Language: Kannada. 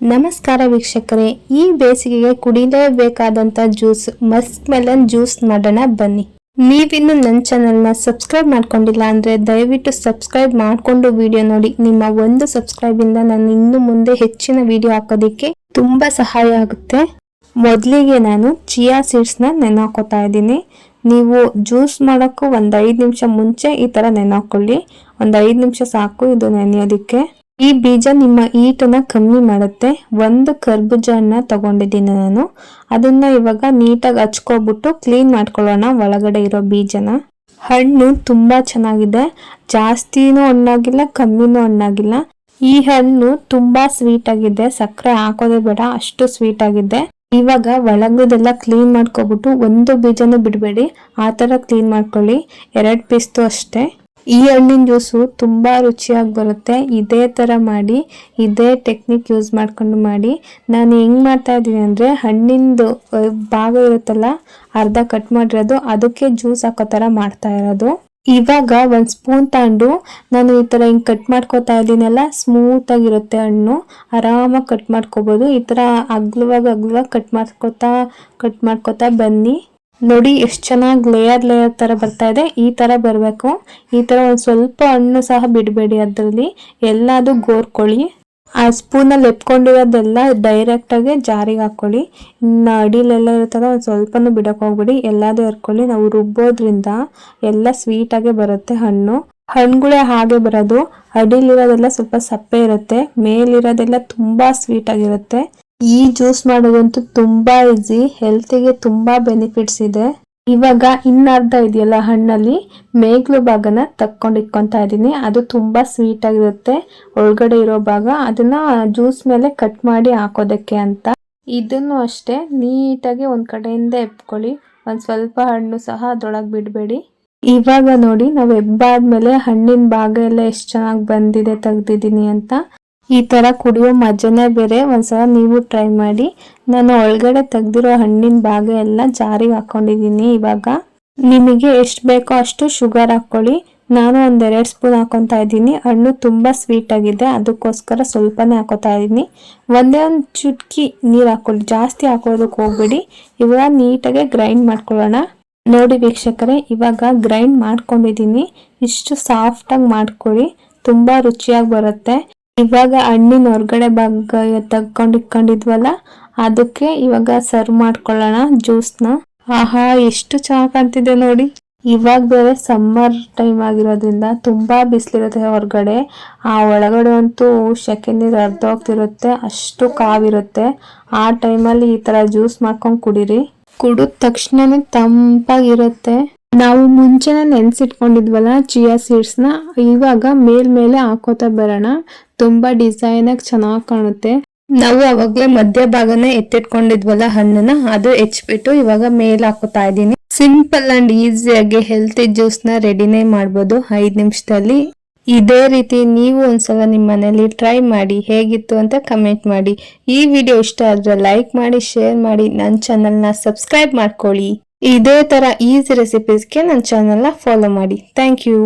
ನಮಸ್ಕಾರ ವೀಕ್ಷಕರೇ, ಈ ಬೇಸಿಗೆಗೆ ಕುಡಿಲೇಬೇಕಾದಂತ ಜ್ಯೂಸ್, ಮಸ್ಕ್ ಮೆಲನ್ ಜ್ಯೂಸ್ ಮಾಡೋಣ ಬನ್ನಿ. ನೀವಿನ್ನು ನನ್ನ ಚಾನಲ್ನ ಸಬ್ಸ್ಕ್ರೈಬ್ ಮಾಡ್ಕೊಂಡಿಲ್ಲ ಅಂದ್ರೆ ದಯವಿಟ್ಟು ಸಬ್ಸ್ಕ್ರೈಬ್ ಮಾಡಿಕೊಂಡು ವಿಡಿಯೋ ನೋಡಿ. ನಿಮ್ಮ ಒಂದು ಸಬ್ಸ್ಕ್ರೈಬ್ ಇಂದ ನಾನು ಇನ್ನು ಮುಂದೆ ಹೆಚ್ಚಿನ ವಿಡಿಯೋ ಹಾಕೋದಿಕ್ಕೆ ತುಂಬಾ ಸಹಾಯ ಆಗುತ್ತೆ. ಮೊದಲಿಗೆ ನಾನು ಚಿಯಾ ಸೀಡ್ಸ್ನ ನೆನಾಕೋತಾ ಇದ್ದೀನಿ. ನೀವು ಜ್ಯೂಸ್ ಮಾಡೋಕ್ಕೂ ಒಂದು ಐದು ನಿಮಿಷ ಮುಂಚೆ ಈ ಥರ ನೆನೆಹಾಕೊಳ್ಳಿ ಒಂದು ಐದು ನಿಮಿಷ ಸಾಕು ಇದು ನೆನೆಯೋದಕ್ಕೆ. ಈ ಬೀಜ ನಿಮ್ಮ ಈಟನ್ನ ಕಮ್ಮಿ ಮಾಡುತ್ತೆ. ಒಂದು ಕರ್ಬುಜ ಹಣ್ಣ ತಗೊಂಡಿದ್ದೀನಿ ನಾನು. ಅದನ್ನ ಇವಾಗ ನೀಟಾಗಿ ಹಚ್ಕೊಬಿಟ್ಟು ಕ್ಲೀನ್ ಮಾಡ್ಕೊಳ್ಳೋಣ ಒಳಗಡೆ ಇರೋ ಬೀಜನ. ಹಣ್ಣು ತುಂಬಾ ಚೆನ್ನಾಗಿದೆ. ಜಾಸ್ತಿನೂ ಹಣ್ಣಾಗಿಲ್ಲ, ಕಮ್ಮಿನೂ ಹಣ್ಣಾಗಿಲ್ಲ. ಈ ಹಣ್ಣು ತುಂಬಾ ಸ್ವೀಟ್ ಆಗಿದೆ. ಸಕ್ಕರೆ ಹಾಕೋದೇ ಬೇಡ, ಅಷ್ಟು ಸ್ವೀಟ್ ಆಗಿದೆ. ಇವಾಗ ಒಳಗದೆಲ್ಲ ಕ್ಲೀನ್ ಮಾಡ್ಕೊಬಿಟ್ಟು ಒಂದು ಬೀಜನೂ ಬಿಡಬೇಡಿ. ಆ ಥರ ಕ್ಲೀನ್ ಮಾಡ್ಕೊಳ್ಳಿ. ಎರಡು ಪೀಸ್ದು ಅಷ್ಟೇ. ಈ ಹಣ್ಣಿನ ಜ್ಯೂಸು ತುಂಬ ರುಚಿಯಾಗಿ ಬರುತ್ತೆ. ಇದೇ ಥರ ಮಾಡಿ, ಇದೇ ಟೆಕ್ನಿಕ್ ಯೂಸ್ ಮಾಡ್ಕೊಂಡು ಮಾಡಿ. ನಾನು ಹೆಂಗೆ ಮಾಡ್ತಾ ಇದ್ದೀನಿ ಅಂದರೆ ಹಣ್ಣಿಂದು ಭಾಗ ಇರುತ್ತಲ್ಲ, ಅರ್ಧ ಕಟ್ ಮಾಡಿರೋದು, ಅದಕ್ಕೆ ಜ್ಯೂಸ್ ಹಾಕೋ ಥರ ಮಾಡ್ತಾ ಇರೋದು. ಇವಾಗ ಒಂದು ಸ್ಪೂನ್ ತಗೊಂಡು ನಾನು ಈ ಥರ ಹಿಂಗೆ ಕಟ್ ಮಾಡ್ಕೊತಾ ಇದ್ದೀನಲ್ಲ ಸ್ಮೂತ್ ಆಗಿರುತ್ತೆ ಹಣ್ಣು. ಆರಾಮಾಗಿ ಕಟ್ ಮಾಡ್ಕೋಬೋದು. ಈ ಥರ ಅಗ್ಲವಾಗಿ ಅಗ್ಲವಾಗಿ ಕಟ್ ಮಾಡ್ಕೋತಾ ಕಟ್ ಮಾಡ್ಕೋತಾ ಬನ್ನಿ. ನೋಡಿ ಎಷ್ಟು ಚೆನ್ನಾಗಿ ಲೇಯರ್ ಲೇಯರ್ ಥರ ಬರ್ತಾ ಇದೆ. ಈ ಥರ ಬರಬೇಕು. ಈ ತರ ಒಂದು ಸ್ವಲ್ಪ ಹಣ್ಣು ಸಹ ಬಿಡಬೇಡಿ ಅದರಲ್ಲಿ. ಎಲ್ಲದೂ ಗೋರ್ಕೊಳ್ಳಿ. ಆ ಸ್ಪೂನಲ್ಲಿ ಎತ್ಕೊಂಡಿರೋದೆಲ್ಲ ಡೈರೆಕ್ಟಾಗಿ ಜಾರಿಗೆ ಹಾಕೊಳ್ಳಿ. ಇನ್ನು ಅಡಿಲೆಲ್ಲ ಇರುತ್ತಲ್ಲ ಒಂದು ಸ್ವಲ್ಪನೂ ಬಿಡೋಕೆ ಹೋಗ್ಬಿಡಿ. ಎಲ್ಲದೂ ಎರ್ಕೊಳ್ಳಿ. ನಾವು ರುಬ್ಬೋದ್ರಿಂದ ಎಲ್ಲ ಸ್ವೀಟ್ ಆಗೇ ಬರುತ್ತೆ ಹಣ್ಣು. ಹಣ್ಣುಗಳೇ ಹಾಗೆ ಬರೋದು. ಅಡಿಲಿರೋದೆಲ್ಲ ಸ್ವಲ್ಪ ಸಪ್ಪೆ ಇರುತ್ತೆ. ಮೇಲಿರೋದೆಲ್ಲ ತುಂಬ ಸ್ವೀಟ್ ಆಗಿರುತ್ತೆ. ಈ ಜ್ಯೂಸ್ ಮಾಡೋದಂತೂ ತುಂಬಾ ಈಸಿ ಹೆಲ್ತಿಗೆ ತುಂಬಾ ಬೆನಿಫಿಟ್ಸ್ ಇದೆ. ಇವಾಗ ಇನ್ನರ್ಧ ಇದೆಯಲ್ಲ ಹಣ್ಣಲ್ಲಿ, ಮೇಗ್ಲು ಭಾಗನ ತಕ್ಕೊಂಡು ಇಟ್ಕೊಂತ ಇದ್ದೀನಿ. ಅದು ತುಂಬಾ ಸ್ವೀಟ್ ಆಗಿರುತ್ತೆ. ಒಳಗಡೆ ಇರೋ ಭಾಗ ಅದನ್ನ ಜ್ಯೂಸ್ ಮೇಲೆ ಕಟ್ ಮಾಡಿ ಹಾಕೋದಕ್ಕೆ ಅಂತ. ಇದನ್ನು ಅಷ್ಟೇ, ನೀಟಾಗಿ ಒಂದ್ ಕಡೆಯಿಂದ ಎಪ್ಕೊಳ್ಳಿ ಒಂದ್ ಸ್ವಲ್ಪ ಹಣ್ಣು ಸಹ ಅದರೊಳಗೆ ಬಿಡಬೇಡಿ. ಇವಾಗ ನೋಡಿ, ನಾವು ಎಬ್ಬಾದ್ಮೇಲೆ ಹಣ್ಣಿನ ಭಾಗ ಎಲ್ಲ ಎಷ್ಟು ಚೆನ್ನಾಗಿ ಬಂದಿದೆ ತೆಗ್ದಿದ್ದೀನಿ ಅಂತ. ಈ ಥರ ಕುಡಿಯೋ ಮಜಾನೇ ಬೇರೆ. ಒಂದ್ಸಲ ನೀವು ಟ್ರೈ ಮಾಡಿ. ನಾನು ಒಳಗಡೆ ತೆಗ್ದಿರೋ ಹಣ್ಣಿನ ಭಾಗ ಎಲ್ಲ ಜಾರಿಗೆ ಹಾಕ್ಕೊಂಡಿದ್ದೀನಿ ಇವಾಗ. ನಿಮಗೆ ಎಷ್ಟು ಬೇಕೋ ಅಷ್ಟು ಶುಗರ್ ಹಾಕ್ಕೊಳ್ಳಿ. ನಾನು ಒಂದೆರಡು ಸ್ಪೂನ್ ಹಾಕ್ಕೊತಾ ಇದ್ದೀನಿ. ಹಣ್ಣು ತುಂಬ ಸ್ವೀಟ್ ಆಗಿದೆ. ಅದಕ್ಕೋಸ್ಕರ ಸ್ವಲ್ಪನೇ ಹಾಕೋತಾ ಇದ್ದೀನಿ. ಒಂದೇ ಒಂದು ಚುಟ್ಕಿ ನೀರು ಹಾಕೊಳ್ಳಿ ಜಾಸ್ತಿ ಹಾಕೋದಕ್ಕೆ ಹೋಗ್ಬೇಡಿ. ಇವಾಗ ನೀಟಾಗಿ ಗ್ರೈಂಡ್ ಮಾಡ್ಕೊಳ್ಳೋಣ. ನೋಡಿ ವೀಕ್ಷಕರೇ, ಇವಾಗ ಗ್ರೈಂಡ್ ಮಾಡ್ಕೊಂಡಿದ್ದೀನಿ. ಇಷ್ಟು ಸಾಫ್ಟಾಗಿ ಮಾಡ್ಕೊಳ್ಳಿ. ತುಂಬ ರುಚಿಯಾಗಿ ಬರುತ್ತೆ. ಇವಾಗ ಹಣ್ಣಿನ ಹೊರಗಡೆ ಭಾಗ ತೆಗ್ಕೊಂಡು ಇಟ್ಕೊಂಡಿದ್ವಲ್ಲ, ಅದಕ್ಕೆ ಇವಾಗ ಸರ್ವ್ ಮಾಡ್ಕೊಳ್ಳೋಣ ಜ್ಯೂಸ್ನ ಆಹಾ, ಎಷ್ಟು ಚೆನ್ನಾಗಿ ಕಾಣ್ತಿದೆ ನೋಡಿ. ಇವಾಗ ಬೇರೆ ಸಮ್ಮರ್ ಟೈಮ್ ಆಗಿರೋದ್ರಿಂದ ತುಂಬಾ ಬಿಸಿಲಿರುತ್ತೆ ಹೊರಗಡೆ. ಆ ಒಳಗಡೆ ಅಂತೂ ಶೆಕೆ ನೀರು ಅರ್ಧ ಹೋಗ್ತಿರುತ್ತೆ ಅಷ್ಟು ಕಾವಿರುತ್ತೆ. ಆ ಟೈಮಲ್ಲಿ ಈ ತರ ಜ್ಯೂಸ್ ಮಾಡ್ಕೊಂಡು ಕುಡೀರಿ. ಕುಡಿದ ತಕ್ಷಣನೇ ತಂಪಾಗಿರುತ್ತೆ. ನಾವು ಮುಂಚೆನೆ ನೆನ್ಸಿಟ್ಕೊಂಡಿದ್ವಲ್ಲ, ಚಿಯಾ ಸೀಡ್ಸ್ನ ಇವಾಗ ಮೇಲ್ಮೇಲೆ ಹಾಕೋತಾ ಬರೋಣ. ತುಂಬಾ ಡಿಸೈನ್ ಆಗಿ ಚೆನ್ನಾಗಿ ಕಾಣುತ್ತೆ. ನಾವು ಅವಾಗ್ಲೇ ಮಧ್ಯ ಭಾಗನ ಎತ್ತಿಟ್ಕೊಂಡಿದ್ವಲ್ಲ ಹಣ್ಣನ್ನ, ಅದು ಹೆಚ್ಚಿಬಿಟ್ಟು ಇವಾಗ ಮೇಲ್ ಹಾಕೋತಾ ಇದ್ದೀನಿ. ಸಿಂಪಲ್ ಅಂಡ್ ಈಸಿಯಾಗಿ ಹೆಲ್ತಿ ಜ್ಯೂಸ್ನ ರೆಡಿನೇ ಮಾಡ್ಬೋದು ಐದ್ ನಿಮಿಷದಲ್ಲಿ. ಇದೇ ರೀತಿ ನೀವು ಒಂದ್ಸಲ ನಿಮ್ಮ ಮನೇಲಿ ಟ್ರೈ ಮಾಡಿ ಹೇಗಿತ್ತು ಅಂತ ಕಮೆಂಟ್ ಮಾಡಿ. ಈ ವಿಡಿಯೋ ಇಷ್ಟ ಆದ್ರೆ ಲೈಕ್ ಮಾಡಿ ಶೇರ್ ಮಾಡಿ ನನ್ನ ನ ಸಬ್ಸ್ಕ್ರೈಬ್ ಮಾಡ್ಕೊಳ್ಳಿ. ಇದೇ ತರ ಈಸಿ ರೆಸಿಪೀಸ್ಗೆ ನನ್ನ ನ ಫಾಲೋ ಮಾಡಿ. Thank you